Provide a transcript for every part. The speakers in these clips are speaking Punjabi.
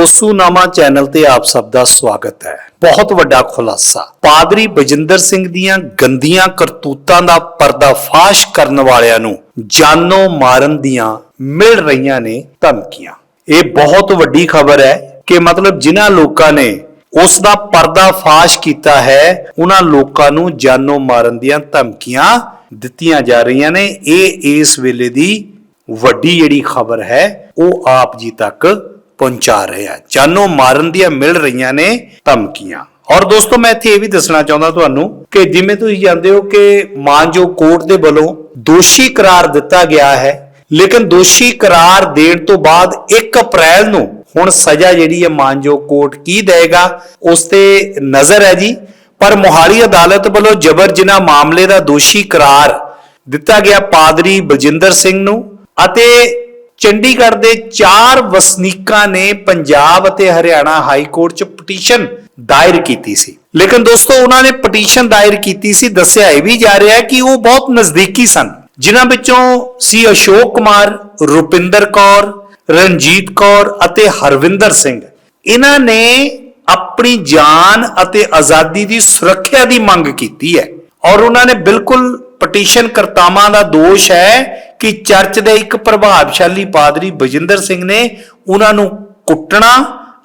ਦੋਸਤੂਨਾਮਾ ਚੈਨਲ ਤੇ ਆਪ ਸਭ ਦਾ ਸਵਾਗਤ ਹੈ। ਬਹੁਤ ਵੱਡਾ ਖੁਲਾਸਾ। ਪਾਦਰੀ ਬਜਿੰਦਰ ਸਿੰਘ ਦੀਆਂ ਗੰਦੀਆਂ ਕਰਤੂਤਾਂ ਦਾ ਪਰਦਾਫਾਸ਼ ਕਰਨ ਵਾਲਿਆਂ ਨੂੰ ਜਾਨੋਂ ਮਾਰਨ ਦੀਆਂ ਮਿਲ ਰਹੀਆਂ ਨੇ ਧਮਕੀਆਂ। ਇਹ ਬਹੁਤ ਵੱਡੀ ਖਬਰ ਹੈ ਕਿ ਮਤਲਬ ਜਿਨ੍ਹਾਂ ਲੋਕਾਂ ਨੇ ਉਸ ਦਾ ਪਰਦਾਫਾਸ਼ ਕੀਤਾ ਹੈ, ਉਹਨਾਂ ਲੋਕਾਂ ਨੂੰ ਜਾਨੋਂ ਮਾਰਨ ਦੀਆਂ ਧਮਕੀਆਂ ਦਿੱਤੀਆਂ ਜਾ ਰਹੀਆਂ ਨੇ। ਇਹ ਇਸ ਵੇਲੇ ਦੀ ਵੱਡੀ ਜਿਹੜੀ ਖਬਰ ਹੈ, ਉਹ ਆਪ ਜੀ ਤੱਕ ਪਹੁੰਚਾ ਰਿਹਾ ਜਾਨੋਂ ਮਾਰਨ ਦੀਆਂ ਮਿਲ ਰਹੀਆਂ ਨੇ ਧਮਕੀਆਂ। ਔਰ ਦੋਸਤੋ, ਮੈਂ ਇੱਥੇ ਇਹ ਵੀ ਦੱਸਣਾ ਚਾਹੁੰਦਾ ਤੁਹਾਨੂੰ ਕਿ ਜਿਵੇਂ ਤੁਸੀਂ ਜਾਣਦੇ ਹੋ ਕਿ ਮਾਨਜੋ ਕੋਰਟ ਦੇ ਵੱਲੋਂ ਦੋਸ਼ੀ ਕਰਾਰ ਦਿੱਤਾ ਗਿਆ ਹੈ, ਲੇਕਿਨ ਦੋਸ਼ੀ ਕਰਾਰ ਦੇਣ ਤੋਂ ਬਾਅਦ 1 ਅਪ੍ਰੈਲ ਨੂੰ ਹੁਣ ਸਜ਼ਾ ਜਿਹੜੀ ਹੈ ਮਾਨਯੋਗ ਕੋਰਟ ਕੀ ਦੇਗਾ ਉਸ ਤੇ ਨਜ਼ਰ ਹੈ ਜੀ। ਪਰ ਮੋਹਾਲੀ ਅਦਾਲਤ ਵੱਲੋਂ ਜਬਰ ਜਨਾਹ ਮਾਮਲੇ ਦਾ ਦੋਸ਼ੀ ਕਰਾਰ ਦਿੱਤਾ ਗਿਆ ਪਾਦਰੀ ਬਲਜਿੰਦਰ ਸਿੰਘ ਨੂੰ ਅਤੇ ਚੰਡੀਗੜ੍ਹ ਦੇ ਚਾਰ ਵਸਨੀਕਾਂ ਨੇ ਪੰਜਾਬ ਅਤੇ ਹਰਿਆਣਾ ਹਾਈ ਕੋਰਟ 'ਚ ਪਟੀਸ਼ਨ ਦਾਇਰ ਕੀਤੀ ਸੀ। ਲੇਕਿਨ ਦੋਸਤੋ, ਉਹਨਾਂ ਨੇ ਪਟੀਸ਼ਨ ਦਾਇਰ ਕੀਤੀ ਸੀ, ਦੱਸਿਆ ਇਹ ਵੀ ਜਾ ਰਿਹਾ ਕਿ ਉਹ ਬਹੁਤ ਨਜ਼ਦੀਕੀ ਸਨ। ਜਿਨ੍ਹਾਂ ਵਿੱਚੋਂ ਸੀ ਅਸ਼ੋਕ ਕੁਮਾਰ, ਰੁਪਿੰਦਰ ਕੌਰ, ਰਣਜੀਤ ਕੌਰ ਅਤੇ ਹਰਵਿੰਦਰ ਸਿੰਘ। ਇਹਨਾਂ ਨੇ ਆਪਣੀ ਜਾਨ ਅਤੇ ਆਜ਼ਾਦੀ ਦੀ ਸੁਰੱਖਿਆ ਦੀ ਮੰਗ ਕੀਤੀ ਹੈ। ਔਰ ਉਹਨਾਂ ਨੇ ਬਿਲਕੁਲ ਪਟੀਸ਼ਨ ਕਰਤਾਵਾਂ ਦਾ ਦੋਸ਼ ਹੈ ਕਿ ਚਰਚ ਦੇ ਇੱਕ ਪ੍ਰਭਾਵਸ਼ਾਲੀ ਪਾਦਰੀ ਬਜਿੰਦਰ ਸਿੰਘ ਨੇ ਉਹਨਾਂ ਨੂੰ ਕੁੱਟਣਾ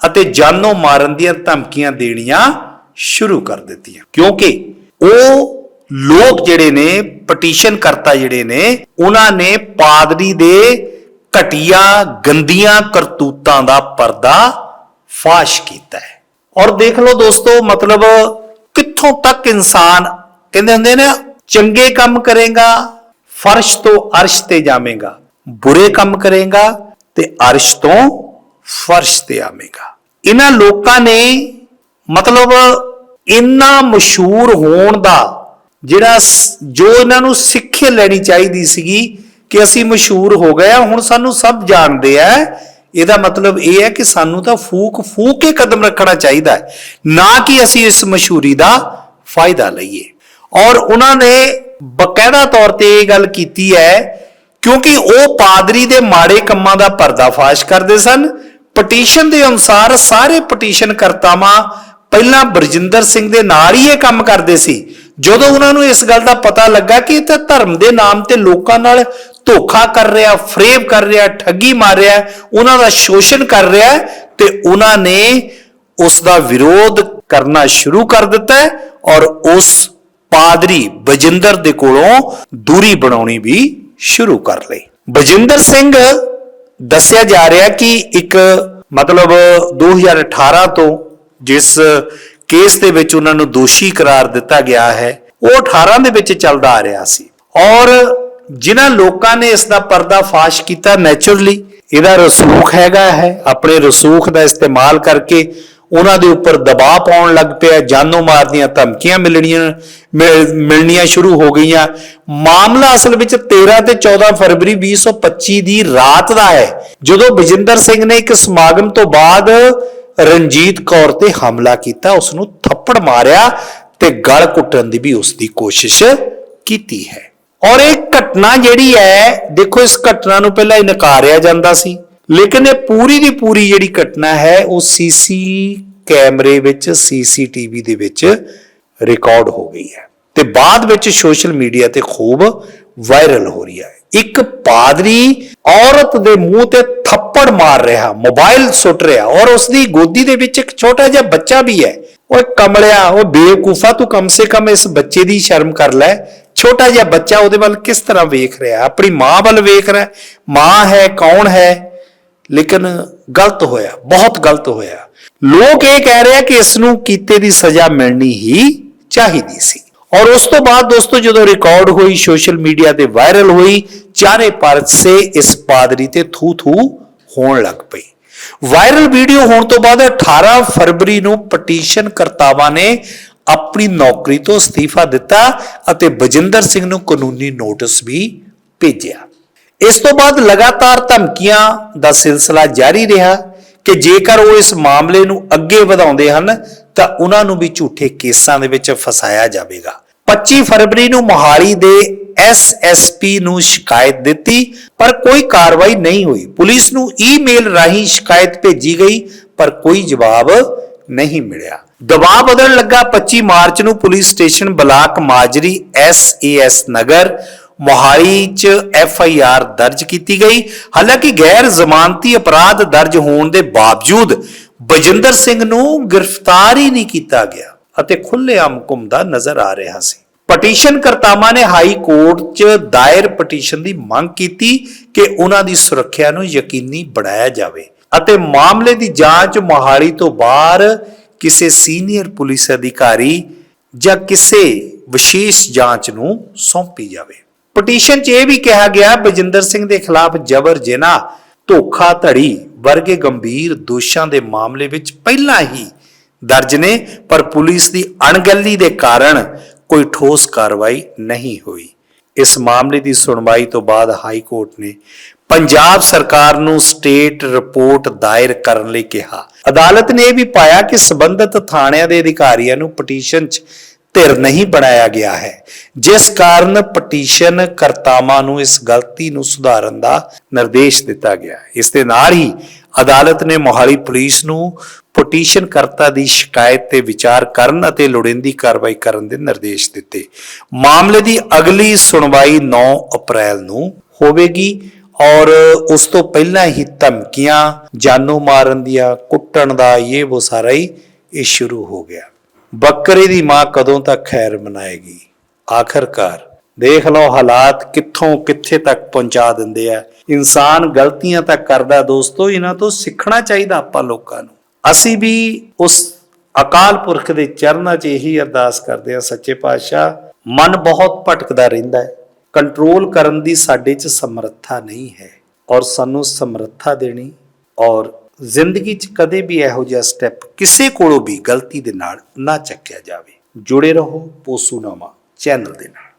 ਅਤੇ ਜਾਨੋਂ ਮਾਰਨ ਦੀਆਂ ਧਮਕੀਆਂ ਦੇਣੀਆਂ ਸ਼ੁਰੂ ਕਰ ਦਿੱਤੀਆਂ। ਕਿਉਂਕਿ ਉਹ ਲੋਕ ਜਿਹੜੇ ਨੇ, ਪਟੀਸ਼ਨ ਕਰਤਾ ਜਿਹੜੇ ਨੇ, ਉਹਨਾਂ ਨੇ ਪਾਦਰੀ ਦੇ ਘਟੀਆ, ਗੰਦੀਆਂ ਕਰਤੂਤਾਂ ਦਾ ਪਰਦਾ ਫਾਸ਼ ਕੀਤਾ ਹੈ। ਔਰ ਦੇਖ ਲਓ ਦੋਸਤੋ, ਮਤਲਬ ਕਿੱਥੋਂ ਤੱਕ ਇਨਸਾਨ, ਕਹਿੰਦੇ ਹੁੰਦੇ ਨੇ ਚੰਗੇ ਕੰਮ ਕਰੇਗਾ ਫਰਸ਼ ਤੋਂ ਅਰਸ਼ ਤੇ ਜਾਵੇਗਾ, ਬੁਰੇ ਕੰਮ ਕਰੇਗਾ ਤੇ ਅਰਸ਼ ਤੋਂ ਫਰਸ਼ ਤੇ ਆਵੇਗਾ। ਇਹਨਾਂ ਲੋਕਾਂ ਨੇ ਮਤਲਬ ਇੰਨਾ ਮਸ਼ਹੂਰ ਹੋਣ ਦਾ ਜਿਹੜਾ ਜੋ ਇਹਨਾਂ ਨੂੰ ਸਿੱਖਿਆ ਲੈਣੀ ਚਾਹੀਦੀ ਸੀਗੀ ਕਿ ਅਸੀਂ ਮਸ਼ਹੂਰ ਹੋ ਗਏ ਆ, ਹੁਣ ਸਾਨੂੰ ਸਭ ਜਾਣਦੇ ਆ। ਇਹਦਾ ਮਤਲਬ ਇਹ ਹੈ ਕਿ ਸਾਨੂੰ ਤਾਂ ਫੂਕ ਫੂਕ ਕੇ ਕਦਮ ਰੱਖਣਾ ਚਾਹੀਦਾ ਹੈ, ਨਾ ਕਿ ਅਸੀਂ ਇਸ ਮਸ਼ਹੂਰੀ ਦਾ ਫਾਇਦਾ ਲਈਏ। ਔਰ ਉਹਨਾਂ ਨੇ ਬਕਾਇਦਾ ਤੌਰ ਤੇ ਇਹ ਗੱਲ ਕੀਤੀ ਹੈ, ਕਿਉਂਕਿ ਉਹ ਪਾਦਰੀ ਦੇ ਮਾੜੇ ਕੰਮਾਂ ਦਾ ਪਰਦਾਫਾਸ਼ ਕਰਦੇ ਸਨ। ਪਟੀਸ਼ਨ ਦੇ ਅਨੁਸਾਰ ਸਾਰੇ ਪਟੀਸ਼ਨ ਕਰਤਾਵਾਂ ਪਹਿਲਾਂ ਬਰਜਿੰਦਰ ਸਿੰਘ ਦੇ ਨਾਲ ਹੀ ਇਹ ਕੰਮ ਕਰਦੇ ਸੀ। ਜਦੋਂ ਉਹਨਾਂ ਨੂੰ ਇਸ ਗੱਲ ਦਾ ਪਤਾ ਲੱਗਾ ਕਿ ਇਹ ਤਾਂ ਧਰਮ ਦੇ ਨਾਮ ਤੇ ਲੋਕਾਂ ਨਾਲ ਧੋਖਾ ਕਰ ਰਿਹਾ, ਫਰੇਬ ਕਰ ਰਿਹਾ, ਠੱਗੀ ਮਾਰ ਰਿਹਾ, ਉਹਨਾਂ ਦਾ ਸ਼ੋਸ਼ਣ ਕਰ ਰਿਹਾ, ਤੇ ਉਹਨਾਂ ਨੇ ਉਸ ਦਾ ਵਿਰੋਧ ਕਰਨਾ ਸ਼ੁਰੂ ਕਰ ਦਿੱਤਾ ਔਰ ਉਸ ਪਾਦਰੀ ਬਜਿੰਦਰ ਦੇ ਕੋਲੋਂ ਦੂਰੀ ਬਣਾਉਣੀ ਵੀ ਸ਼ੁਰੂ ਕਰ ਲਈ। ਬਜਿੰਦਰ ਸਿੰਘ ਦੱਸਿਆ ਜਾ ਰਿਹਾ ਕਿ ਇੱਕ ਮਤਲਬ 2018 ਤੋਂ ਜਿਸ ਕੇਸ ਦੇ ਵਿੱਚ ਉਹਨਾਂ ਨੂੰ ਦੋਸ਼ੀ ਕਰਾਰ ਦਿੱਤਾ ਗਿਆ ਹੈ, ਉਹ 18 ਦੇ ਵਿੱਚ ਚੱਲਦਾ ਆ ਰਿਹਾ ਸੀ। ਔਰ ਜਿਨ੍ਹਾਂ ਲੋਕਾਂ ਨੇ ਇਸ ਦਾ ਪਰਦਾਫਾਸ਼ ਕੀਤਾ ਨੇਚਰਲੀ ਇਹਦਾ ਰਸੂਖ ਹੈਗਾ ਹੈ, ਆਪਣੇ ਰਸੂਖ ਦਾ ਇਸਤੇਮਾਲ ਕਰਕੇ ਉਹਨਾਂ ਦੇ ਉੱਪਰ ਦਬਾਅ ਪਾਉਣ ਲੱਗ ਪਿਆ, ਜਾਨੋਂ ਮਾਰ ਦੀਆਂ ਧਮਕੀਆਂ ਮਿਲਣੀਆਂ, ਮਿਲ- ਮਿਲਣੀਆਂ ਸ਼ੁਰੂ ਹੋ ਗਈਆਂ। ਮਾਮਲਾ ਅਸਲ ਵਿੱਚ 13 ਤੇ 14 ਫਰਵਰੀ 2025 ਦੀ ਰਾਤ ਦਾ ਹੈ, ਜਦੋਂ ਬਜਿੰਦਰ ਸਿੰਘ ਨੇ ਇੱਕ ਸਮਾਗਮ ਤੋਂ ਬਾਅਦ ਰਣਜੀਤ ਕੌਰ ਤੇ ਹਮਲਾ ਕੀਤਾ। ਉਸ ਨੂੰ ਥੱਪੜ ਮਾਰਿਆ ਤੇ ਗਲ ਕੁੱਟਣ ਦੀ ਵੀ ਉਸ ਦੀ ਕੋਸ਼ਿਸ਼ ਕੀਤੀ ਹੈ। ਔਰ ਇਹ ਘਟਨਾ ਜਿਹੜੀ ਹੈ, ਦੇਖੋ, ਇਸ ਘਟਨਾ ਨੂੰ ਪਹਿਲਾਂ ਇਨਕਾਰਿਆ ਜਾਂਦਾ ਸੀ। ਲੇਕਿਨ ਇਹ ਪੂਰੀ ਦੀ ਪੂਰੀ ਜਿਹੜੀ ਘਟਨਾ ਹੈ, ਉਹ ਸੀਸੀ ਕੈਮਰੇ ਵਿੱਚ ਸੀਸੀਟੀਵੀ ਦੇ ਵਿੱਚ ਰਿਕਾਰਡ ਹੋ ਗਈ ਹੈ। ਤੇ ਬਾਅਦ ਵਿੱਚ ਸੋਸ਼ਲ ਮੀਡੀਆ ਤੇ ਖੂਬ ਵਾਇਰਲ ਹੋ ਰਹੀ ਹੈ। ਇੱਕ ਪਾਦਰੀ ਔਰਤ ਦੇ ਮੂੰਹ ਤੇ ਥੱਪੜ ਮਾਰ ਰਿਹਾ ਮੋਬਾਈਲ ਸੁੱਟ ਰਿਹਾ ਔਰ ਉਸ ਦੀ ਗੋਦੀ ਦੇ ਵਿੱਚ ਇੱਕ ਛੋਟਾ ਜਿਹਾ ਬੱਚਾ ਵੀ ਹੈ। ਓਏ ਕਮਲਿਆ ਉਹ ਬੇਵਕੂਫਾ, ਤੂੰ ਕਮ ਸੇ ਕਮ ਇਸ ਬੱਚੇ ਦੀ ਸ਼ਰਮ ਕਰ ਲੈ। ਛੋਟਾ ਜਿਹਾ ਬੱਚਾ ਉਹਦੇ ਵੱਲ ਕਿਸ ਤਰ੍ਹਾਂ ਵੇਖ ਰਿਹਾ? ਆਪਣੀ ਮਾਂ ਵੱਲ ਵੇਖ ਰਿਹਾ। ਮਾਂ ਹੈ, ਕੌਣ ਹੈ? ਲੇਕਿਨ ਗਲਤ ਹੋਇਆ, ਬਹੁਤ ਗਲਤ ਹੋਇਆ। ਲੋਕ ਇਹ ਕਹਿ ਰਹੇ ਆ ਕਿ ਇਸ ਨੂੰ ਕੀਤੇ ਦੀ ਸਜ਼ਾ ਮਿਲਣੀ ਹੀ ਚਾਹੀਦੀ ਸੀ। ਔਰ ਉਸ ਤੋਂ ਬਾਅਦ ਦੋਸਤੋ, ਜਦੋਂ ਰਿਕਾਰਡ ਹੋਈ, ਸੋਸ਼ਲ ਮੀਡੀਆ ਤੇ ਵਾਇਰਲ ਹੋਈ, ਚਾਰੇ ਪਾਸੇ ਇਸ ਪਾਦਰੀ ਤੇ ਥੂ ਥੂ ਹੋਣ ਲੱਗ ਪਈ। ਵਾਇਰਲ ਵੀਡੀਓ ਹੋਣ ਤੋਂ ਬਾਅਦ 18 ਫਰਵਰੀ ਨੂੰ ਪਟੀਸ਼ਨ ਕਰਤਾਵਾਂ ਨੇ ਆਪਣੀ ਨੌਕਰੀ ਤੋਂ ਅਸਤੀਫਾ ਦਿੱਤਾ ਅਤੇ ਬਜਿੰਦਰ ਸਿੰਘ ਨੂੰ ਕਾਨੂੰਨੀ ਨੋਟਿਸ ਵੀ ਭੇਜਿਆ। ਇਸ ਤੋਂ ਬਾਅਦ ਲਗਾਤਾਰ ਧਮਕੀਆਂ ਦਾ ਸਿਲਸਿਲਾ ਜਾਰੀ ਰਿਹਾ ਕਿ ਜੇਕਰ ਉਹ ਇਸ ਮਾਮਲੇ ਨੂੰ ਅੱਗੇ ਵਧਾਉਂਦੇ ਹਨ, ਤਾਂ ਉਹਨਾਂ ਨੂੰ ਵੀ ਝੂਠੇ ਕੇਸਾਂ ਦੇ ਵਿੱਚ ਫਸਾਇਆ ਜਾਵੇਗਾ। 25 ਫਰਵਰੀ ਨੂੰ ਮੋਹਾਲੀ ਦੇ ਐਸਐਸਪੀ ਨੂੰ ਸ਼ਿਕਾਇਤ ਦਿੱਤੀ, ਪਰ ਕੋਈ ਕਾਰਵਾਈ ਨਹੀਂ ਹੋਈ। ਪੁਲਿਸ ਨੂੰ ਈਮੇਲ ਰਾਹੀਂ ਸ਼ਿਕਾਇਤ ਭੇਜੀ ਗਈ, ਪਰ ਕੋਈ ਜਵਾਬ ਨਹੀਂ ਮਿਲਿਆ। ਦਬਾਅ ਬਦਲਣ ਲੱਗਾ 25 ਮਾਰਚ ਨੂੰ police station block Majri SAS Nagar Mohali 'ਚ ਐਫ ਆਈ ਆਰ ਦਰਜ ਕੀਤੀ ਗਈ। ਹਾਲਾਂਕਿ ਗੈਰ ਜ਼ਮਾਨਤੀ ਅਪਰਾਧ ਦਰਜ ਹੋਣ ਦੇ ਬਾਵਜੂਦ ਬਜਿੰਦਰ ਸਿੰਘ ਨੂੰ ਗ੍ਰਿਫਤਾਰ ਹੀ ਨਹੀਂ ਕੀਤਾ ਗਿਆ ਅਤੇ ਖੁੱਲ੍ਹੇਆਮ ਘੁੰਮਦਾ ਨਜ਼ਰ ਆ ਰਿਹਾ ਸੀ। ਪਟੀਸ਼ਨ ਕਰਤਾਵਾਂ ਨੇ ਹਾਈ ਕੋਰਟ 'ਚ ਦਾਇਰ ਪਟੀਸ਼ਨ ਦੀ ਮੰਗ ਕੀਤੀ ਕਿ ਉਹਨਾਂ ਦੀ ਸੁਰੱਖਿਆ ਨੂੰ ਯਕੀਨੀ ਬਣਾਇਆ ਜਾਵੇ ਅਤੇ ਮਾਮਲੇ ਦੀ ਜਾਂਚ ਮੋਹਾਲੀ ਤੋਂ ਬਾਹਰ ਕਿਸੇ ਸੀਨੀਅਰ ਪੁਲਿਸ ਅਧਿਕਾਰੀ ਜਾਂ ਕਿਸੇ ਵਿਸ਼ੇਸ਼ ਜਾਂਚ ਨੂੰ ਸੌਂਪੀ ਜਾਵੇ। ਪਟੀਸ਼ਨ 'ਚ ਇਹ ਵੀ ਕਿਹਾ ਗਿਆ, ਬਜਿੰਦਰ ਸਿੰਘ ਦੇ ਖਿਲਾਫ ਜਬਰ ਜਨਾਹ ਧੋਖਾਧੜੀ ਵਰਗੇ ਗੰਭੀਰ ਦੋਸ਼ਾਂ ਦੇ ਮਾਮਲੇ ਵਿੱਚ ਪਹਿਲਾਂ ਹੀ ਦਰਜ ਨੇ, ਪਰ ਪੁਲਿਸ ਦੀ ਅਣਗਹਿਲੀ ਦੇ ਕਾਰਨ ਕੋਈ ਠੋਸ ਕਾਰਵਾਈ ਨਹੀਂ ਹੋਈ। ਇਸ ਮਾਮਲੇ ਦੀ ਸੁਣਵਾਈ ਤੋਂ ਬਾਅਦ ਹਾਈ ਕੋਰਟ ਨੇ ਪੰਜਾਬ ਸਰਕਾਰ ਨੂੰ ਸਟੇਟ ਰਿਪੋਰਟ ਦਾਇਰ ਕਰਨ ਲਈ ਕਿਹਾ। ਅਦਾਲਤ ਨੇ ਇਹ ਵੀ ਪਾਇਆ ਕਿ ਸਬੰਧਤ ਥਾਣਿਆਂ ਦੇ ਅਧਿਕਾਰੀਆਂ ਨੂੰ ਪਟੀਸ਼ਨ 'ਚ ਧਿਰ ਨਹੀਂ ਬਣਾਇਆ ਗਿਆ ਹੈ। ਜਿਸ ਕਾਰਨ ਪਟੀਸ਼ਨ ਕਰਤਾਵਾਂ ਨੂੰ ਇਸ ਗਲਤੀ ਨੂੰ ਸੁਧਾਰਨ ਦਾ ਨਿਰਦੇਸ਼ ਦਿੱਤਾ ਗਿਆ ਇਸ ਦੇ ਨਾਲ ਹੀ ਅਦਾਲਤ ਨੇ ਮੋਹਾਲੀ ਪੁਲਿਸ ਨੂੰ ਪਟੀਸ਼ਨ ਕਰਤਾ ਦੀ ਸ਼ਿਕਾਇਤ ਤੇ ਵਿਚਾਰ ਕਰਨ ਅਤੇ ਲੋੜੀਂਦੀ ਕਾਰਵਾਈ ਕਰਨ ਦੇ ਨਿਰਦੇਸ਼ ਦਿੱਤੇ। ਮਾਮਲੇ ਦੀ ਅਗਲੀ ਸੁਣਵਾਈ 9 ਅਪ੍ਰੈਲ ਨੂੰ ਹੋਵੇਗੀ ਔਰ ਉਸ ਤੋਂ ਪਹਿਲਾਂ ਹੀ ਧਮਕੀਆਂ, ਜਾਨੋਂ ਮਾਰਨ ਦੀਆਂ ਕੁੱਟਣ ਦਾ ਇਹ ਉਹ ਸਾਰਾ ਹੀ ਇਹ ਸ਼ੁਰੂ ਹੋ ਗਿਆ। ਬੱਕਰੇ ਦੀ ਮਾਂ ਕਦੋਂ ਤੱਕ ਖੈਰ ਮਨਾਏਗੀ? ਆਖਰਕਾਰ, ਦੇਖ ਲਓ ਹਾਲਾਤ ਕਿੱਥੋਂ ਕਿੱਥੇ ਤੱਕ ਪਹੁੰਚਾ ਦਿੰਦੇ ਆ। ਇਨਸਾਨ ਗਲਤੀਆਂ ਤਾਂ ਕਰਦਾ ਦੋਸਤੋ, ਇਹਨਾਂ ਤੋਂ ਸਿੱਖਣਾ ਚਾਹੀਦਾ ਆਪਾਂ ਲੋਕਾਂ ਨੂੰ। ਅਸੀਂ ਵੀ ਉਸ ਅਕਾਲ ਪੁਰਖ ਦੇ ਚਰਨਾਂ 'ਚ ਇਹੀ ਅਰਦਾਸ ਕਰਦੇ ਹਾਂ, ਸੱਚੇ ਪਾਤਸ਼ਾਹ, ਮਨ ਬਹੁਤ ਭਟਕਦਾ ਰਹਿੰਦਾ ਹੈ। ਕੰਟਰੋਲ ਕਰਨ ਦੀ ਸਾਡੇ 'ਚ ਸਮਰੱਥਾ ਨਹੀਂ ਹੈ। ਔਰ ਸਾਨੂੰ ਸਮਰੱਥਾ ਦੇਣੀ ਔਰ ਜ਼ਿੰਦਗੀ 'ਚ ਕਦੇ ਵੀ ਇਹੋ ਜਿਹਾ ਸਟੈਪ ਕਿਸੇ ਕੋਲੋਂ ਵੀ ਗਲਤੀ ਦੇ ਨਾਲ ਨਾ ਚੱਕਿਆ ਜਾਵੇ। ਜੁੜੇ ਰਹੋ ਪੋਸੂਨਾਮਾ ਚੈਨਲ ਦੇ ਨਾਲ।